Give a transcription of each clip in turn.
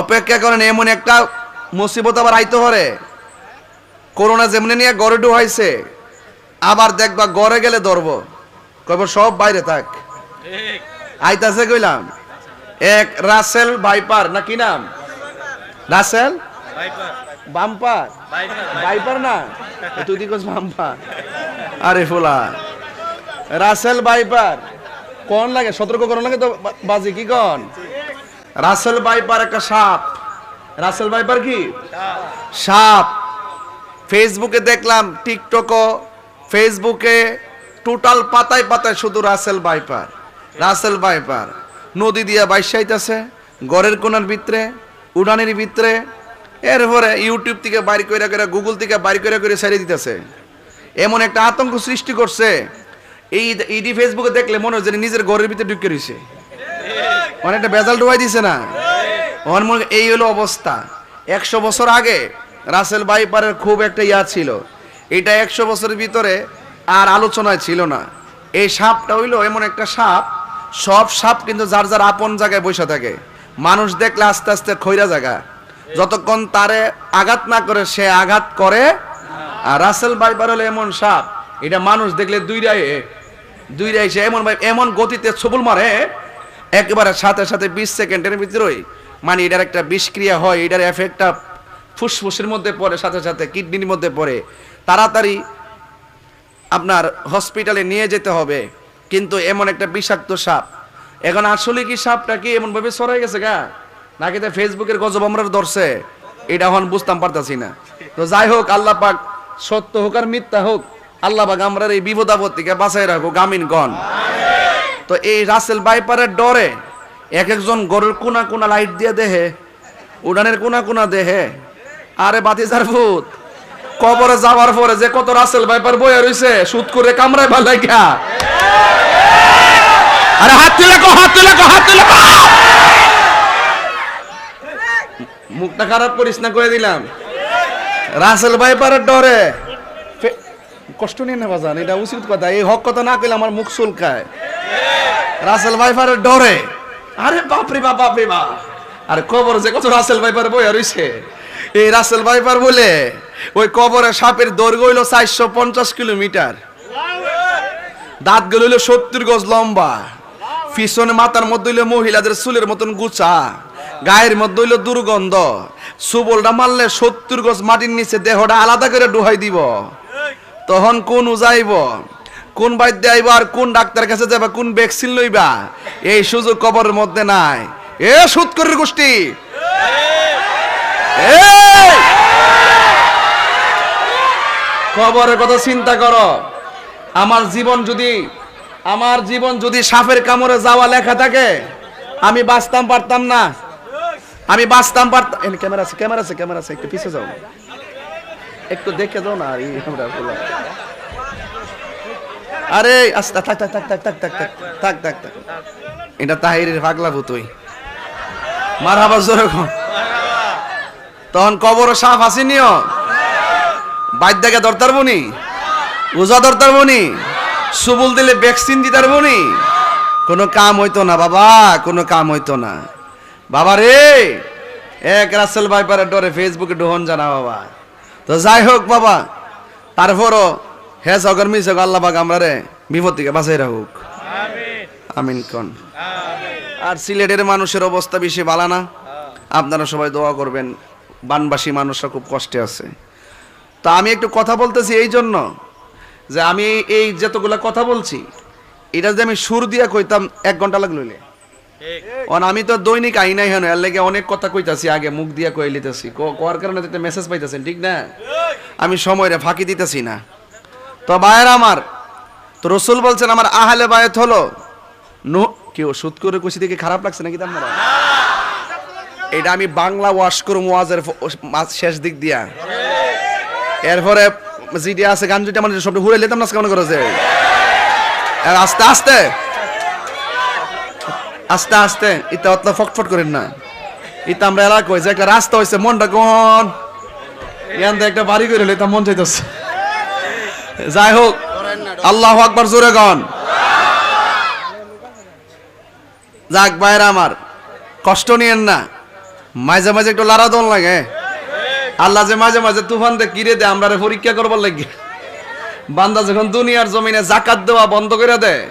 অপেক্ষা করেন, এমন একটা মুসিবত আবার আইতে পারে। করোনা যেমনি নিয়ে গড়ে ডুহাইছে আবার দেখবা গড়ে গেলে ধরবো। কইব, সব বাইরে থাক। আইতাছে কইলাম, এক রাসেল ভাইপার, না কি নাম? রাসেল? বাম্পার। ভাইপার না? তুই দিকস বাম্পার। আরে ফুলা, রাসেল ভাইপার। কোন লাগে? সতর্ক করন লাগে তো বাজি, কি কোন? রাসেল ভাইপার একটা সাপ। রাসেল ভাইপার কি? সাপ। ফেসবুকে দেখলাম, টিকটকও। ফেসবুকে টোটাল পাতায় পাতায় শুধু রাসেল ভাইপার রাসেল ভাইপার নদী দিয়া বাইসাইতেছে গড়ের কোনার ভিতরে, উড়ানের ভিতরে। এরপরে ইউটিউব থেকে বাইর করে করে গুগল থেকে বাইর করে করে ছেড়ে দিতেছে। এমন একটা আতঙ্ক সৃষ্টি করছে। এই ইডি ফেসবুকে দেখলে মনে হচ্ছে যে নিজের ঘরের ভিতরে ঢুকে রয়েছে অনেকটা বেজাল ডুবাই দিছে না। এই হলো অবস্থা। একশো বছর আগে রাসেল বাইপারের খুব একটা ইয়া ছিল। এটা একশো বছরের ভিতরে আর আলোচনায় ছিল না। এই সাপটা হইল এমন একটা সাপ। সব সাপ কিন্তু যার যার আপন জায়গায় বসে থাকে। মানুষ দেখলে আস্তে আস্তে খৈরা জায়গা। যতক্ষণ তারে আঘাত না করে, সে আঘাত করে। আর রাসেল বাইপার হলো এমন সাপ। এটা মানুষ দেখলে দুই রায় দুই রায় সে এমন এমন গতিতে ছবল মারে একেবারে সাথে সাথে বিশ সেকেন্ডের ভিতরেই মানে এটার একটা বিষক্রিয়া হয়, এটার এফেক্টটা ফুসফুসের মধ্যে পড়ে, সাথে সাথে কিডনির মধ্যে পড়ে। তাড়াতাড়ি আপনার হসপিটালে নিয়ে যেতে হবে, কিন্তু এমন একটা বিষাক্ত সাপ। এখন আসলে কি সাপটা কি এমন ভাবে সরাই গেছে গা? নাকি তো ফেসবুকের গজব আমরা ধরছে? এটা এখন বুঝতাম পারতাছি না। তো যাই হোক, আল্লাহ পাক সত্য হোক আর মিথ্যা হোক, আল্লাহ পাক আমরা এই বিপদ আপদ থেকে বাঁচাই রাখো গামিনগণ তো এই রাসেল বাইপারের ডরে এক একজন গরুর কোনা কোনা লাইট দিয়ে দেহে, উড়ানের কোনা কোনা দেহে। আরে বাতিজার ভূত, কবরে যাওয়ার পরে যে কত রাসেল বাইপার বয়ে রইছে, সুদ করে কামড়ায় ভালো আরে হাত তুলে কো, হাত তুলে কো, হাত তুলে কো। মুখটা খারাপ করিস না করে দিলাম। রাসেল বাইপারের ডরে। কষ্ট নিয়ে নেওয়া যান এটা উচিত কথা। এই হক কথা না কইলে আমার মুখ চুলকায়। রাসেল ভাইপারের ডরে। আরে বাপরে বাপ বাপরে বাপ। আরে কবর যে কত রাসেল ভাইপার বইয়া রইছে। এই রাসেল ভাইপার বলে ওই কবরের সাপের দৈর্ঘ্য হইল চারশো পঞ্চাশ কিলোমিটার। দাঁতগুলো হইল সত্তর গজ লম্বা। পিছনে মাথার মধ্যে হইল মহিলাদের চুলের মতন গুছা গায়ের মধ্যে হইল দুর্গন্ধ। সুবলটা মারলে সত্তর গজ মাটির নিচে দেহটা আলাদা করে ডুহাই দিব। তখন কোন উজাইব কোন বাদ্য আইব আর কোন ডাক্তার কাছে যাবা কোন ভ্যাকসিন লইবা, এই সুযোগ কবরের মধ্যে নাই। এ সুৎকরের গোষ্ঠী! কবরের কথা চিন্তা করো। আমার জীবন যদি, আমার জীবন যদি সাপের কামড়ে যাওয়া লেখা থাকে, আমি বাঁচতাম পারতাম না। আমি বাঁচতাম পারতাম ক্যামেরা আছে ক্যামেরা আছে ক্যামেরা আছে, একটু পিছিয়ে যাও। একটু দেখে দাও না, আর। আরে আস্তে থাক থাক থাক থাক থাক থাক থাক থাক থাক থাক। এটা তাহিরের পাগলা ভূতই মার হাবার জোরে কর। তখন কবর সাপ আসেনিও বাদ্যাকে দরতার বনি উজা দরতার বনি সুবুল দিলে ভ্যাকসিন দিতার বনি কোনো কাম হইতো না, বাবা, কোনো কাম হইতো না। বাবা রে, এক রাসেল ভাইপারের ডরে ফেসবুকে ডোহন জানা, বাবা। তো যাই হোক, বাবা, তারপরও হে মিস হোক আল্লাহ পাক আমরা রে বিপদ থেকে বাঁচাই রাখুক। আমিন কন। আর সিলেটের মানুষের অবস্থা বেশি ভালো না। আপনারা সবাই দোয়া করবেন বানবাসী মানুষরা খুব কষ্টে আছে। তা আমি একটু কথা বলতেছি এই জন্য যে আমি এই যতগুলা কথা বলছি এটা যদি আমি সুর দিয়া কইতাম এক ঘণ্টা লাগল অন আমি তো দৈনিক আইনাই হেন এর লেগে অনেক কথা কইতাছি আগে মুখ দিয়া কই লিতেছি। কোয়ার কারণে মেসেজ পাইতেছেন ঠিক না? আমি সময়রে ফাঁকি দিতেছি না। তো বায়ের আমার, তো রসুল বলছেন, আমার আহলে বায়ত হলো। নো কেউ সুদ করে কইছি দেখে খারাপ লাগছে নাকি আপনারা? এটা আমি বাংলা ওয়াশ করুম ওয়াজের শেষ দিক দিয়া। এরপরে যেটি আছে গান যেটা মানে সব ঘুরে লেতাম না কেমন করে যে। আস্তে আস্তে। আস্তে আস্তে। ইতা অত ফটফট করেন না। ইতা আমরা এলাকা হয়েছে, একটা রাস্তা হয়েছে, মনটা কোন? ইয়ান একটা বাড়ি করে লেতাম, মন চাইতেছে। যাই হোক আল্লাহ আকবার জোরে গন। যাক বাইরে আমার, কষ্ট নিয়েন না। মাঝে মাঝে একটু লারা দন লাগে। আল্লাহ যে মাঝে মাঝে তুফান দে কিরে দে আমরা পরীক্ষা করবার লাগে। বান্দা যখন দুনিয়ার জমিনে জাকাত দেওয়া বন্ধ করে দেয়,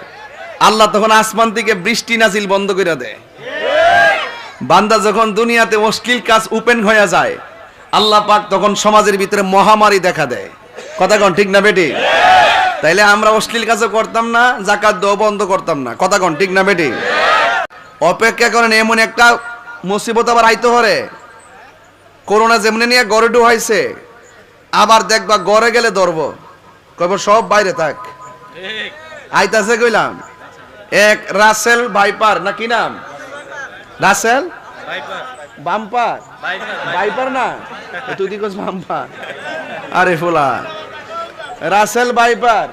আল্লাহ তখন আসমান থেকে বৃষ্টি নাজিল বন্ধ করে দেয়। বান্দা যখন দুনিয়াতে অশ্লীল কাজ ওপেন হয়ে যায়, আল্লাহ পাক তখন সমাজের ভিতরে মহামারী দেখা দেয়। কথা কন ঠিক না বেটি? তাইলে আমরা অশ্লীল কাজও করতাম না জাকাত দেওয়া বন্ধ করতাম না। কথা কন ঠিক না বেটি? অপেক্ষা করেন এমন একটা মুসিবত আবার আইতে হরে করোনা যেমনি নিয়ে গড়ে ডুহাইছে আবার দেখবা গড়ে গেলে ধরবো। কইব সব বাইরে থাক। আইতাছে কইলাম এক রাসেল ভাইপার না কি নাম? রাসেল? বাম্পার? ভাইপার। না? তুই দিকস বাম্পার। আরে ফুলা। রাসেল বাইপার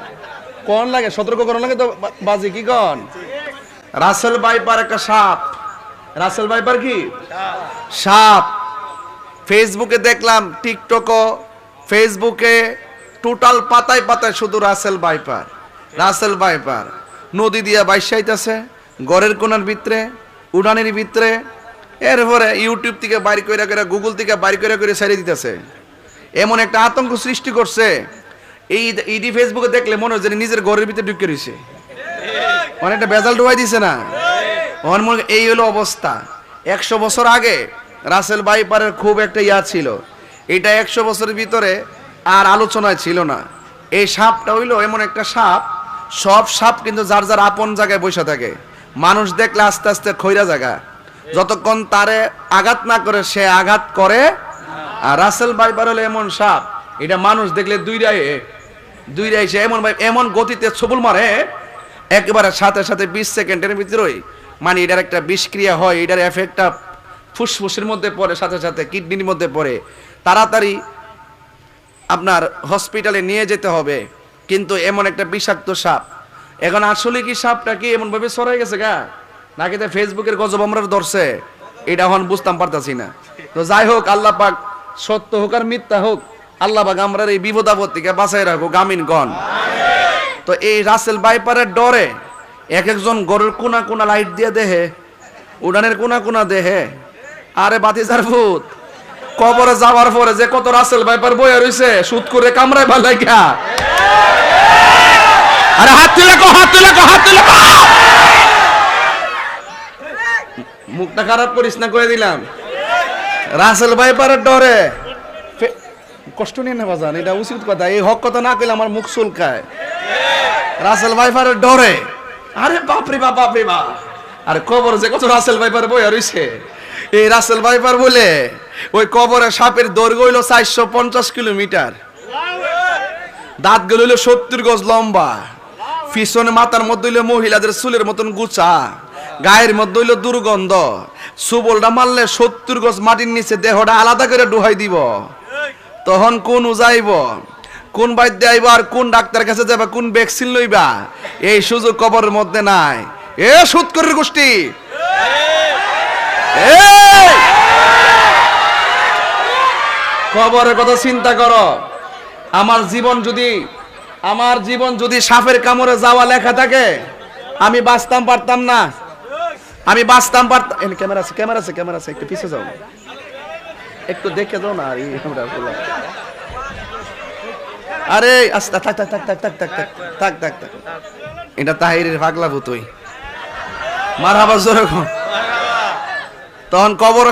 কোন লাগে? সতর্ক করন লাগে তো বাজি, কি কন? রাসেল বাইপার একটা সাপ। রাসেল বাইপার কি? সাপ। ফেসবুকে দেখলাম, টিকটকও। ফেসবুকে টোটাল পাতায় পাতায় শুধু রাসেল বাইপার রাসেল বাইপার নদী দিয়া বাইসাইতেছে গড়ের কোনার ভিতরে, উড়ানের ভিতরে। এরপরে ইউটিউব থেকে বাইর করে করে গুগল থেকে বাইর করে করে ছেড়ে দিতেছে। এমন একটা আতঙ্ক সৃষ্টি করছে। এই ফেসবুকে দেখলে মনে হচ্ছে নিজের ঘরের ভিতরে ঢুকে রয়েছে। অনেকটা বেজাল ডুবাই দিছে না? এই হলো অবস্থা। একশো বছর আগে রাসেল বাইপারের খুব একটা ইয়া ছিল। এটা একশো বছরের ভিতরে আর আলোচনায় ছিল না। এই সাপটা হইল এমন একটা সাপ। সব সাপ কিন্তু যার যার আপন জায়গায় বসে থাকে। মানুষ দেখলে আস্তে আস্তে খৈরা জায়গা যতক্ষণ তারে আঘাত না করে, সে আঘাত করে। আর রাসেল বাইপার হলো এমন সাপ। এটা মানুষ দেখলে দুই দুইটাই দুইটাই সে এমন ভাই- এমন গতিতে ছবুল মারে, একেবারে সাথে সাথে বিশ সেকেন্ডের ভিতরেই মানে এটার একটা বিষক্রিয়া হয়, এটার এফেক্টটা ফুসফুসের মধ্যে পড়ে, সাথে সাথে কিডনির মধ্যে পড়ে। তাড়াতাড়ি আপনার হসপিটালে নিয়ে যেতে হবে, কিন্তু এমন একটা বিষাক্ত সাপ। এখন আসলে কি সাপটা কি এমন ভাবে সরাই গেছে গা? নাকি তো ফেসবুকের গজব আমরা ধরছে? এটা এখন বুঝতাম পারতাছি না। তো যাই হোক, আল্লাহ পাক সত্য হোক আর মিথ্যা হোক আল্লাহ পাক আমরা এই বিপদ আপদ থেকে বাঁচাই রাখো গামিন গণ তো এই রাসেল বাইপারের ডরে এক একজন গরুর কোনা কোনা লাইট দিয়ে দেহে, উড়ানের কোনা কোনা দেহে। আরে বাতিজার ভূত, কবরে যাওয়ার পরে যে কত রাসেল বাইপার বইয়া রইছে, সুদ করে কামড়ায় ভালো লাগিয়া আরে হাত তুলে কো হাত তুলে কো হাত তুলে কো মুখটা খারাপ করিস না করে দিলাম। রাসেল বাইপারের ডরে কষ্ট নিয়ে না বাজান এটা উচিত কথা। এই হক কথা না কইলে আমার মুখ চুলকায়। রাসেল ভাইপারের ডরে। আরে বাপরে বাপ বাপরে বাপ। আরে কবর যে কত রাসেল ভাইপার বই রইছে। এই রাসেল ভাইফার বলে, ওই কবরে সাপের দৈর্ঘ্য হইল চারশো পঞ্চাশ কিলোমিটার। দাঁতগুলো হইল সত্তর গজ লম্বা। পিছনে মাথার মধ্যে হইল মহিলাদের চুলের মতন গুছা গায়ের মধ্যে হইল দুর্গন্ধ। সুবলটা মারলে সত্তর গজ মাটির নিচে দেহটা আলাদা করে ডুহাই দিব। তখন কোন উজাইব? কোন বাদ্য আইব আর কোন ডাক্তার কাছে যাবা কোন ভ্যাকসিন লইবা? এই সুযোগ কবরের মধ্যে নাই। এ সুৎকরের গোষ্ঠী! কবরের কথা চিন্তা করো। আমার জীবন যদি, আমার জীবন যদি সাপের কামড়ে যাওয়া লেখা থাকে, আমি বাঁচতাম পারতাম না। আমি বাঁচতাম পারতাম ক্যামেরা আছে ক্যামেরা আছে ক্যামেরা আছে, একটু পিছিয়ে যাও। একটু দেখে দাও না আর আমরা। আরে আস্তে থাক থাক থাক থাক থাক থাক থাক থাক থাক। থাক এটা তাহিরের পাগলা ভূতই মার। তখন কবর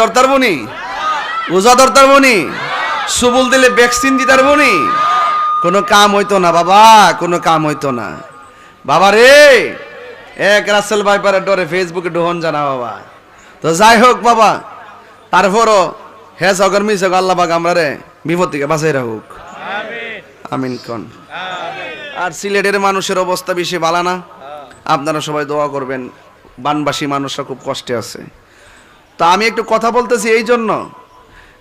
দরতার বনি উজা দরতার বনি সুবুল দিলে ভ্যাকসিন দিতার বনি কোনো কাম হইতো না, বাবা, কোনো কাম হইতো না। বাবা রে, এক রাসেল ভাইপারের ডরে ফেসবুকে ডোহন জানা, বাবা। তো যাই হোক বাবা, তারপরও হে সগর মিস আল্লাহ বাগ আমরা রে বিপদ থেকে বাঁচাই রাখুক। আমিন কন। আর সিলেটের মানুষের অবস্থা বেশি ভালো না। আপনারা সবাই দোয়া করবেন, বানবাসী মানুষরা খুব কষ্টে আছে। তা আমি একটু কথা বলতেছি এই জন্য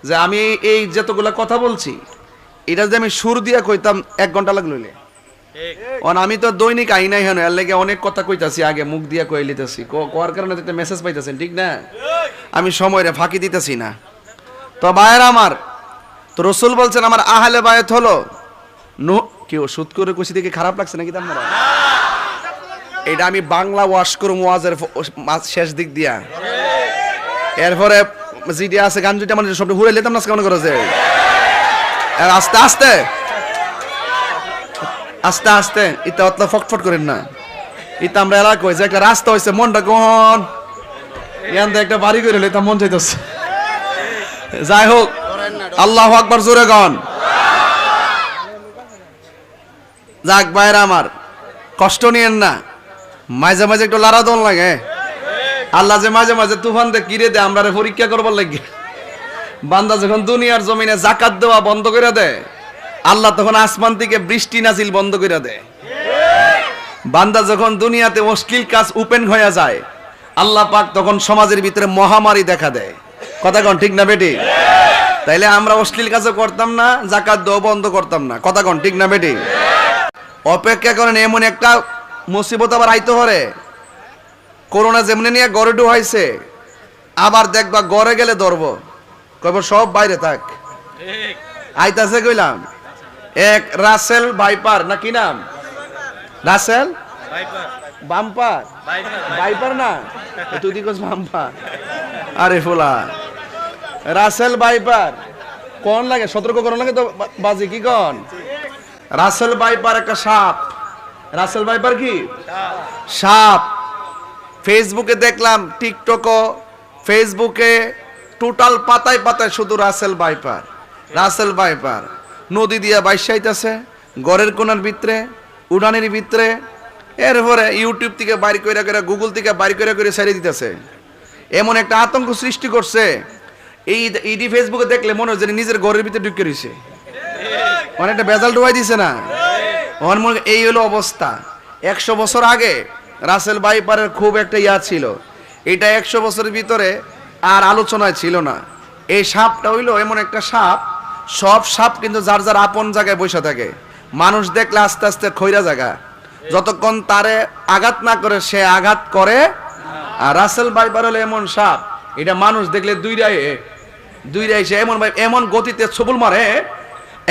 যে আমি এই যতগুলা কথা বলছি, এটা যদি আমি সুর দিয়া কইতাম, এক ঘণ্টা লাগল আমি তো দৈনিক আইনাই হেন, এর লেগে অনেক কথা কইতাছি, আগে মুখ দিয়া কই লিতেছি। কোয়ার কারণে তো মেসেজ পাইতেছেন, ঠিক না? আমি সময়রে ফাঁকি দিতেছি না। তো বায়ের আমার, তো রসুল বলছেন, আমার আহলে বায়াত হলো নো কেউ সুদ করে কুচি দেখে খারাপ লাগছে নাকি আপনারা এটা আমি বাংলা ওয়াশ করুম, ওয়াজের শেষ দিক দিয়া। এরপরে যেটি আছে, গান যেটা মানে সব ঘুরে লেতাম না কেমন করে যে। আর আস্তে আস্তে। আস্তে আস্তে। ইটা অতলা ফটফট করেন না। ইতা আমরা এলাকা হয়েছে একটা রাস্তা হয়েছে মনটা কখন ইয়ান একটা বাড়ি করে লেতাম মন চাইতেছে। যাই হোক, আল্লাহ আকবার, জোরে গন যাক বাইরে আমার, কষ্ট নিয়েন না। মাঝে মাঝে একটু লারা দন লাগে। আল্লাহ যে মাঝে মাঝে তুফান দে কিরে দে আমরা পরীক্ষা করবার লাগে। বান্দা যখন দুনিয়ার জমিনে জাকাত দেওয়া বন্ধ করে দেয় আল্লাহ তখন আসমান থেকে বৃষ্টি নাজিল বন্ধ করে দেয়। বান্দা যখন দুনিয়াতে অশ্লীল কাজ ওপেন হয়ে যায় আল্লাহ পাক তখন সমাজের ভিতরে মহামারী দেখা দেয়। কথা কন ঠিক না বেটি? তাইলে আমরা অশ্লীল কাজও করতাম না জাকাত দেওয়া বন্ধ করতাম না। কথা কন ঠিক না বেটি? অপেক্ষা করেন এমন একটা মুসিবত আবার আইতে হরে করোনা যেমনি নিয়ে গড়ে ডুহাইছে আবার দেখবা গড়ে গেলে ধরবো। কইব সব বাইরে থাক। আইতাছে কইলাম। এক রাসেল বাইপার না কি নাম? রাসেল? বাম্পার? বাইপার না? তুই দিকস বাম্পার। আরে ফোলা। রাসেল বাইপার কোন লাগে? সতর্ক করন লাগে তো বাজি কি কন? রাসেল বাইপার একটা সাপ। রাসেল বাইপার কি? সাপ। ফেসবুকে দেখলাম টিকটকও। ফেসবুকে টোটাল পাতায় পাতায় শুধু রাসেল বাইপার রাসেল ভাইপার। নদী দিয়া বাইসাইতেছে গড়ের কোনার ভিতরে উড়ানের ভিতরে, এরপরে ইউটিউব থেকে বাইর করে করে গুগল থেকে বাইর করে করে ছেড়ে দিতেছে। এমন একটা আতঙ্ক সৃষ্টি করছে। এই ইডি ফেসবুকে দেখলে মনে যে নিজের ঘরের ভিতরে ঢুকে রয়েছে অনেকটা বেজাল ডুবাই দিছে না? ওর এই হলো অবস্থা। একশো বছর আগে রাসেল বাইপারের খুব একটা ইয়া ছিল। এটা একশো বছরের ভিতরে আর আলোচনায় ছিল না। এই সাপটা হইল এমন একটা সাপ সব সাপ কিন্তু যার যার আপন জায়গায় বসে থাকে। মানুষ দেখলে আস্তে আস্তে খৈরা জায়গা যতক্ষণ তারে আঘাত না করে, সে আঘাত করে। আর রাসেল বাইবার হলো এমন সাপ, এটা মানুষ দেখলে দুইটাই দুইটাই সে এমন ভাই এমন গতিতে ছবুল মারে,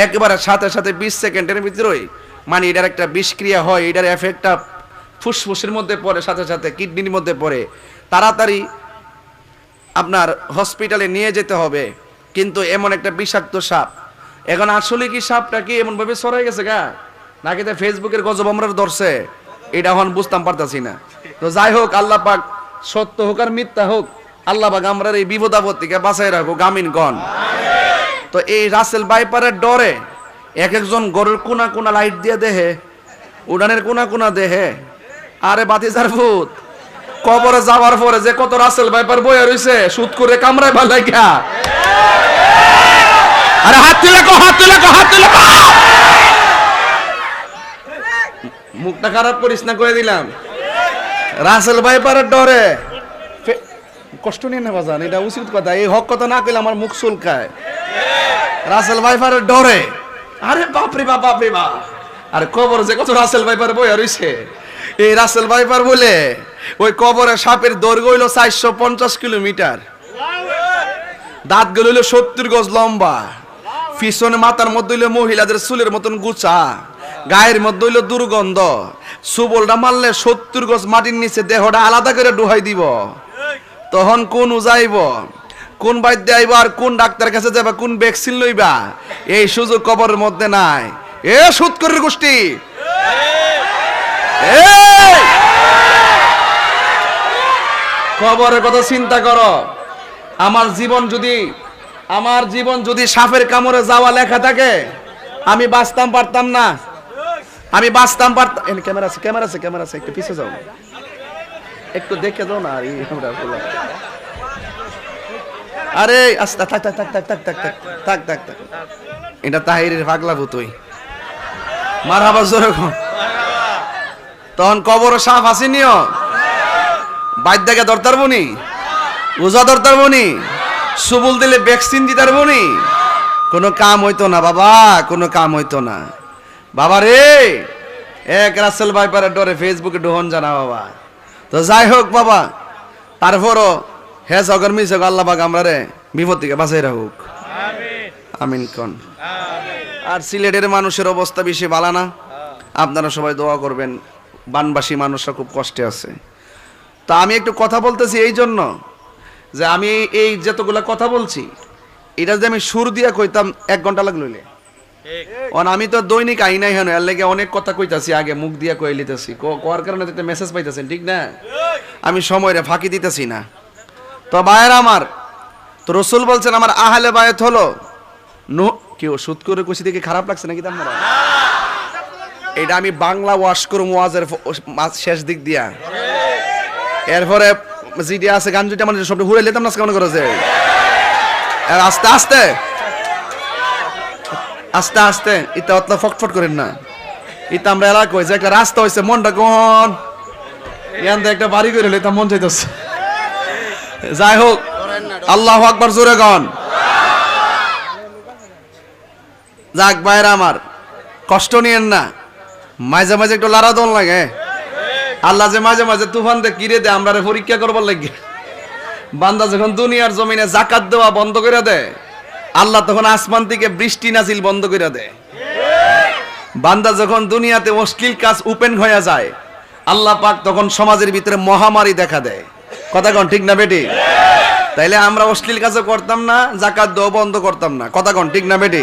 একেবারে সাথে সাথে বিশ সেকেন্ডের ভিতরেই। মানে এটার একটা বিষক্রিয়া হয়, এটার এফেক্টটা ফুসফুসের মধ্যে পড়ে, সাথে সাথে কিডনির মধ্যে পড়ে। তাড়াতাড়ি আপনার হসপিটালে নিয়ে যেতে হবে। কিন্তু এমন একটা বিষাক্ত সাপ। এখন আসলে কি সাপটা কি এমন ভাবে সরাই গেছে গা? নাকি তো ফেসবুকের গজব আমরা ধরছে? এটা এখন বুঝতাম পারতাছি না। তো যাই হোক, আল্লাহ পাক সত্য হোক আর মিথ্যা হোক, আল্লাহ পাক আমরা এই বিপদ আপদ থেকে বাঁচাই রাখো গামিন গণ তো এই রাসেল বাইপারের ডরে এক একজন গরুর কোনা কোনা লাইট দিয়ে দেহে, উড়ানের কোনা কোনা দেহে। আরে বাতিজার ভূত কবরে যাওয়ার পরে যে কত রাসেল বাইপার বইয়া রইছে, সুদ করে কামড়ায় ভালো লাগিয়া আরে হাত তুলে কো, হাত তুলে কো, হাত তুলে কো! মুখটা খারাপ করিস না করে দিলাম। রাসেল বাইপারের ডরে। কষ্ট নিয়ে না বাজান এটা উচিত কথা। এই হক কথা না কইলে আমার মুখ চুলকায়। রাসেল ভাইপারের ডরে। আরে বাপরে বাপ বাপরে বাপ। আরে কবর যে কত রাসেল ভাইপার বই রইছে। এই রাসেল ভাইপার বলে ওই কবরে সাপের দৈর্ঘ্য হইল চারশো পঞ্চাশ কিলোমিটার। দাঁতগুলো হইল সত্তর গজ লম্বা। পিছনে মাথার মধ্যে হইল মহিলাদের চুলের মতন গুচা। গায়ের মধ্যে হইল দুর্গন্ধ। সুবলটা মারলে সত্তর গজ মাটির নিচে দেহটা আলাদা করে ডুহাই দিব। তখন কোন উজাইব? কোন বাদ্য আইব আর কোন ডাক্তার কাছে যাবা কোন ভ্যাকসিন লইবা? এই সুযোগ কবরের মধ্যে নাই। এ সুৎকরের গোষ্ঠী! এই! কবরের কথা চিন্তা করো। আমার জীবন যদি, আমার জীবন যদি সাপের কামড়ে যাওয়া লেখা থাকে, আমি বাঁচতাম পারতাম না। আমি বাঁচতাম পারতাম ক্যামেরা আছে ক্যামেরা আছে ক্যামেরা আছে, একটু পিছিয়ে যাও। একটু দেখে দাও না আর আমরা। আরে, আস্তে, থাক থাক থাক থাক থাক থাক থাক থাক থাক। থাক এটা তাহিরের পাগলা তুই মার কর। তখন কবর সাপ আসেনিও বাইর দেখে দরতার বনি? উজা দরতার বনি? সুবুল দিলে ভ্যাকসিন দিতার বনি? কোনো কাম হইতো না বাবা, কোনো কাম হইতো না। বাবা রে, এক রাসেল ভাইপারের ডরে ফেসবুকে ডোহন জানা বাবা। তো যাই হোক বাবা, তারপরও হে সগর মিস আল্লাহ বাগ আমরা রে বিপদ থেকে বাঁচাই রাখুক। আমিন কন। আর সিলেটের মানুষের অবস্থা বেশি ভালো না। আপনারা সবাই দোয়া করবেন, বানবাসী মানুষরা খুব কষ্টে আছে। তা আমি একটু কথা বলতেছি এই জন্য যে আমি এই- যতগুলা কথা বলছি এটা যদি আমি সুর দিয়া কইতাম এক ঘণ্টা লাগল অন আমি তো দৈনিক আইনাই হেন এর লেগে অনেক কথা কইতাছি আগে মুখ দিয়া কই লিতেছি। কোয়ার কারণে তো মেসেজ পাইতেছেন ঠিক না? আমি সময়রে ফাঁকি দিতেছি না। তো বায়ের আমার তো রসুল বলছেন আমার আহলে বায়ত হলো নো কেউ সুদ করে কষি দেখে খারাপ লাগছে নাকি আপনারা এটা আমি বাংলা ওয়াশ করুম ওয়াজের শেষ দিক দিয়া। এরপরে জিডি আছে গান যেটা মানে সব হুড়ে লেতাম না কেমন করেছে আস্তে আস্তে। আস্তে আস্তে। ইতা অতলা ফটফট করেন না। ইতা আমরা এলাকা হয়েছে একটা রাস্তা হয়েছে মনটা কোন? ইয়ান একটা বাড়ি করে লেতাম মন চাইতেছে। যাই হোক, আল্লাহ আকবার, জোরে গন যাক বাইরে আমার, কষ্ট নিয়েন না। মাঝে মাঝে একটু লারা দল লাগে। আল্লাহ যে মাঝে মাঝে তুফান দে কিরে দে আমরা পরীক্ষা করবার লাগে। বান্দা যখন দুনিয়ার জমিনে জাকাত দেওয়া বন্ধ করে দেয়, আল্লাহ তখন আসমান থেকে বৃষ্টি নাজিল বন্ধ করে দেয়। বান্দা যখন দুনিয়াতে অশ্লীল কাজ ওপেন হয়ে যায়, আল্লাহ পাক তখন সমাজের ভিতরে মহামারী দেখা দেয়। কথা কন ঠিক না বেটি? তাইলে আমরা অশ্লীল কাজও করতাম না, জাকাত দেওয়া বন্ধ করতাম না। কথা কন ঠিক না বেটি?